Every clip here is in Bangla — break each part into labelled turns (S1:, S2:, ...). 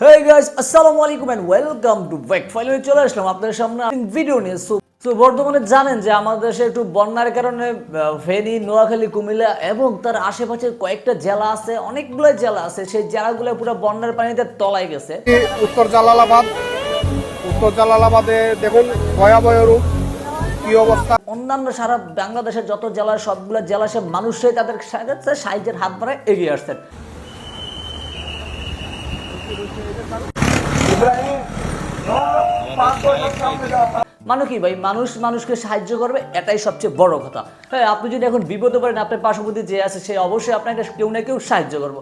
S1: হে গাইস আসসালামু আলাইকুম এন্ড ওয়েলকাম টু ব্যাক চলে আসলাম আপনাদের সামনে ভিডিও নিয়ে। সো তো বর্তমানে জানেন যে আমাদের দেশে একটু বন্যার কারণে ফেনী নোয়াখালী কুমিল্লা এবং তার আশেপাশে কয়েকটা জেলা আছে অনেকগুলো জেলা আছে সেই জেলাগুলো পুরো বন্যার পানিতে তলায় গেছে।
S2: উত্তর জালালাবাদ উত্তর জালালাবাদে দেখুন ভয়াবহ রূপ কি অবস্থা।
S1: অন্যান্য সারা বাংলাদেশের যত জেলা সবগুলো জেলা সে মানুষই তাদের সাহায্যে সাহায্যের হাত বাড়ায় এগিয়ে আসছেন। মানে কি ভাই, মানুষ মানুষকে সাহায্য করবে, এটাই সবচেয়ে বড় কথা। হ্যাঁ আপনি যদি এখন বিপদে পড়েন, আপনার পার্শ্ববর্তী যে আছে, সে অবশ্যই আপনাকে কেউ না কেউ সাহায্য করব।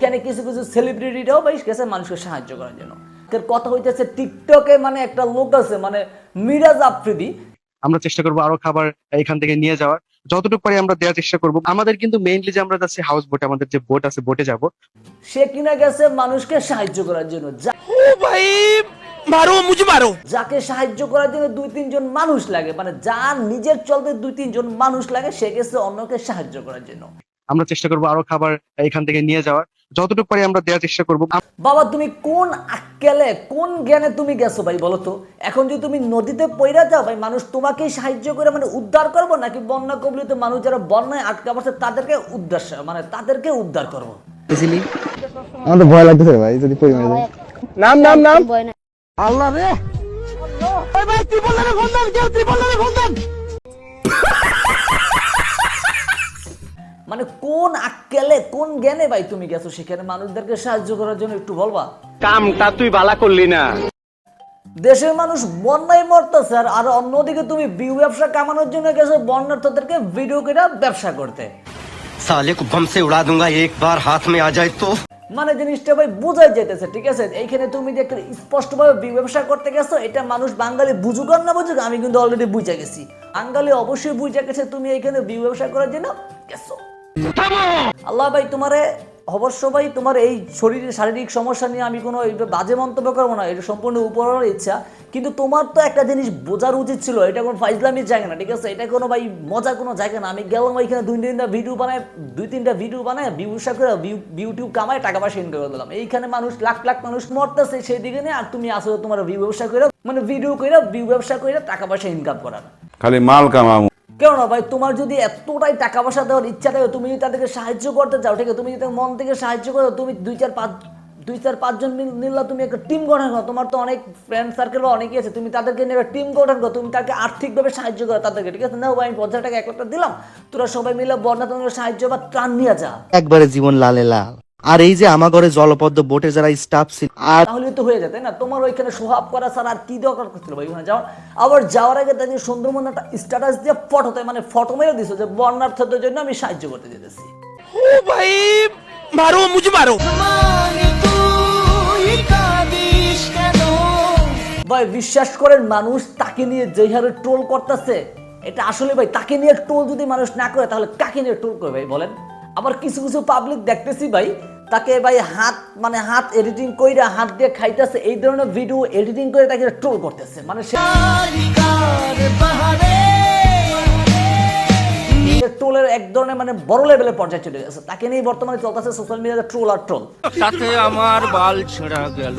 S1: এখানে কিছু কিছু সেলিব্রিটিরাও ভাই গেছে মানুষকে সাহায্য করার জন্য। কথা হইতেছে টিকটকে মানে একটা লোক আছে মানে মিরাজ আফ্রিদি।
S3: আমরা চেষ্টা করব আরও খাবার এখান থেকে নিয়ে যাওয়ার। যতটুকু পারি আমরা দেওয়ার চেষ্টা করব। আমাদের কিন্তু মেইনলি যে আমরা যাচ্ছি হাউস বোটে আমাদের যে বোট আছে বোটে যাব।
S1: সে কিনা গেছে মানুষকে সাহায্য করার জন্য।
S4: ও ভাই মারো মারো।
S1: যাকে সাহায্য করার জন্য দুই তিনজন মানুষ লাগে মানে যার নিজের চলতে দুই তিনজন মানুষ লাগে সে গেছে অন্যকে সাহায্য করার জন্য।
S3: আমরা চেষ্টা করব আরও খাবার এখান থেকে নিয়ে যাওয়ার। যতটুকু পারি আমরা দেওয়ার চেষ্টা করব।
S1: বাবা তুমি কোন কেলে কোন জ্ঞানে তুমি গেছো ভাই বলো তো? এখন যদি তুমি নদীতে পইরা যাও ভাই মানুষ তোমাকেই সাহায্য করে মানে উদ্ধার করব নাকি বন্যা কবলিত মানুষ যারা বন্যায় আটকে পড়ছে তাদেরকে উদ্ধার মানে তাদেরকে উদ্ধার করব?
S5: বুঝলি ভয় ভাই যদি
S2: নাম নাম নাম।
S4: আল্লাহ রে। ভাই ত্রিপল রে ফোন দেন কেউ ত্রিপল রে ফোন দেন।
S1: মানে কোন আক্কেলে কোন জ্ঞানে ভাই তুমি গেছো সেখানে? মানুষদেরকে সাহায্য করার জন্য একটু বলবা?
S6: কামটা তুই ভালো করলি না।
S1: দেশের মানুষ বন্যায় মরতো স্যার আর অন্যদিকে তুমি বিউ ব্যবসা কামানোর জন্য গেছো বন্যার্থদেরকে ভিডিও কেটা ব্যবসা করতে।
S6: সালে কো বম সে উড়া দুঙ্গা একবার হাত মে আ যায় তো।
S1: মানে জিনিসটা ভাই বোঝাই যেতেছে ঠিক আছে? এইখানে তুমি যে একটা স্পষ্ট ভাবে বিউ ব্যবসা করতে গেছো এটা মানুষ বাঙালি বুঝুক আর না বুঝুক আমি কিন্তু অলরেডি বুঝে গেছি। বাঙালি অবশ্যই বুঝে গেছে তুমি এইখানে বিউ ব্যবসা করার জন্য গেছো। আল্লাহ ভাই, তোমারে, অবশ্য ভাই, তোমার এই শরীরের শারীরিক সমস্যা নিয়ে আমি কোনো বাজে মন্তব্য করব না, এটা সম্পূর্ণ উপরের ইচ্ছা। কিন্তু তোমার তো একটা জিনিস বোঝার উচিত ছিল, এটা কোনো ফাইজলামির জায়গা না, ঠিক আছে? এটা কোনো ভাই মজার কোনো জায়গা না। আমি গেলাম এখানে দুই তিনটা ভিডিও বানায়, দুই তিনটা ভিডিও বানায় বিউসা করে ইউটিউব কামায় টাকা পয়সা ইনকাম করে দিলাম। এইখানে মানুষ, লাখ লাখ মানুষ মরতেছে সেই দিকে নিয়ে, আর তুমি আসলে তোমার ভিউ ব্যবসা করে মানে ভিডিও করে ভিউ ব্যবসা করে টাকা পয়সা ইনকাম করার।
S7: খালি মাল কামামু
S1: কেন না ভাই, তোমার যদি এতটাই টাকা পয়সা দেওয়ার ইচ্ছা থাকে, তুমি যদি তাদেরকে সাহায্য করতে চাও, ঠিক আছে? তুমি যদি মন থেকে সাহায্য করো, তুমি দুই চার পাঁচ, দুই চার পাঁচজন মিললে তুমি একটা টিম গঠন করো। তোমার তো অনেক ফ্রেন্ড সার্কেল অনেকেই আছে, তুমি তাদেরকে নিয়ে টিম গঠন করো, তুমি তাকে আর্থিকভাবে সাহায্য করো তাদেরকে, ঠিক আছে? না ভাই, আমি পঞ্চাশ টাকা এক লাখ দিলাম। তোরা সবাই মিলে বন্যা তোমার সাহায্য বা ত্রাণ নিয়ে যা।
S5: একবারে জীবন লালে লাল। আর এই যে আমাগরে জলপদ্ম বোটে যারা স্টাফ ছিল আর
S1: তাহলে তো হয়ে যেত না? তোমার ওইখানে সোহাব করা ছাড়া আর কি দরকার করছিল ভাই? ওখানে যাওয়ার আবার যাওয়ার আগে তাদের সুন্দরবন একটা স্ট্যাটাস দিয়ে ফটো তাই মানে ফটো মেরে দিছো যে বন্যার্থদের জন্য আমি সাহায্য করতে যেতেছি।
S4: ও ভাই মারো মুজ মারো।
S1: ভাই বিশ্বাস করেন মানুষ তাকে নিয়ে যেই হারে ট্রোল করতেছে এটা আসলে ভাই তাকে নিয়ে ট্রোল যদি মানুষ না করে তাহলে কাকে নিয়ে ট্রোল করবে ভাই বলেন? আবার কিছু কিছু পাবলিক দেখতেছি ভাই, তাকে ভাই হাত মানে হাত এডিটিং কইরা হাত দিয়ে খাইতেছে, এই ধরনের ভিডিও এডিটিং করে তাকে ট্রোল করতেছে। মানে ট্রোলের এক ধরনের মানে বড় লেভেলের পর্যায়ে চলে গেছে। তাকে নিয়ে বর্তমানে চলতেছে সোশ্যাল মিডিয়াতে ট্রোল আর ট্রোল
S4: साथे আমার বাল ছেঁড়া গেল।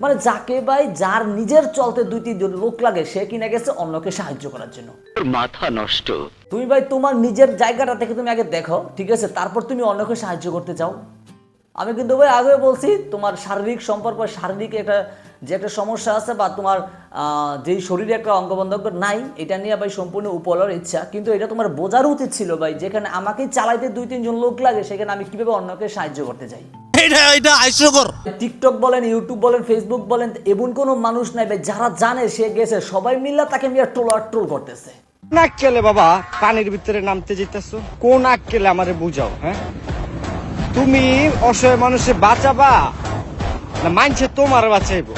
S1: মানে যাকে ভাই যার নিজের চলতে দুই তিনজন লোক লাগে সে কিনা গেছে অন্যকে সাহায্য করার জন্য।
S6: মাথা নষ্ট।
S1: তুমি ভাই তোমার নিজের জায়গাটা থেকে তুমি আগে দেখো ঠিক আছে? তারপর তুমি অন্যকে সাহায্য করতে চাও। আমি কিন্তু ভাই আগে বলছি তোমার শারীরিক সম্পর্ক শারীরিক একটা যে একটা সমস্যা আছে বা তোমার আহ, যেই শরীরে একটা অঙ্গবন্ধক নাই এটা নিয়ে ভাই সম্পূর্ণ উপলার ইচ্ছা। কিন্তু এটা তোমার বোঝার উচিত ছিল ভাই যেখানে আমাকেই চালাইতে দুই তিনজন লোক লাগে সেখানে আমি কীভাবে অন্যকে সাহায্য করতে চাই?
S4: এটা এটা হাস্যকর।
S1: টিকটক বলেন ইউটিউব বলেন ফেসবুক বলেন এমন কোনো মানুষ নাই যারা জানে সে গেছে সবাই মিল্লা তাকে মিয়া টোল আর টোল করতেছে।
S2: কোন আক্কেলে বাবা পানির ভিতরে নামতে যেতেছো কোন আক্কেলে আমারে বুঝাও হ্যাঁ? তুমি অসহায় মানুষে বাঁচাবা না মানছে তোমার বাঁচাইবো?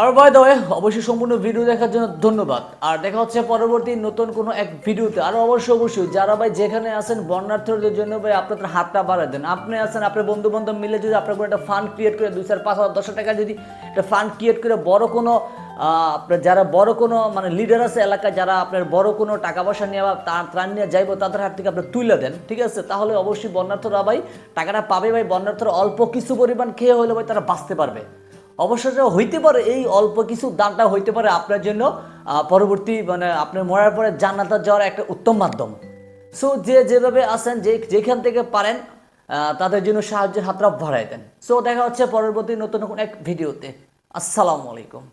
S1: আর বাই দ্য অবশ্যই সম্পূর্ণ ভিডিও দেখার জন্য ধন্যবাদ। আর দেখা হচ্ছে পরবর্তী নতুন কোনো এক ভিডিওতে আর অবশ্যই অবশ্যই, যারা ভাই যেখানে আছেন, বন্যার্থীদের জন্য ভাই আপনাদের হাতটা বাড়ায় দেন। আপনি আছেন, আপনার বন্ধু বান্ধব মিলে যদি আপনার কোনো একটা ফান্ড ক্রিয়েট করে, দুই চার, পাঁচ হাজার, দশ টাকা যদি একটা ফান্ড ক্রিয়েট করে, বড় কোনো আপনার যারা বড় কোনো মানে লিডার আছে এলাকায়, যারা আপনার বড় কোনো টাকা পয়সা নিয়ে বা ত্রাণ নিয়ে যাইবো, তাদের হাত থেকে আপনি তুলে দেন, ঠিক আছে? তাহলে অবশ্যই বন্যার্থরা ভাই টাকাটা পাবে ভাই। বন্যার্থরা অল্প কিছু পরিমাণ খেয়ে হলে ভাই তারা বাঁচতে পারবে। অবশ্য হইতে পারে, এই অল্প কিছু দানটা হইতে পারে আপনার জন্য পরবর্তী মানে আপনার মরার পরে জান্নাত যাওয়ার একটা উত্তম মাধ্যম। সো যে যেভাবে আসেন যে যেখান থেকে পারেন তাদের জন্য সাহায্যের হাতটা বাড়াই দেন। সো দেখা হচ্ছে পরবর্তী নতুন এক ভিডিওতে। আসসালামু আলাইকুম।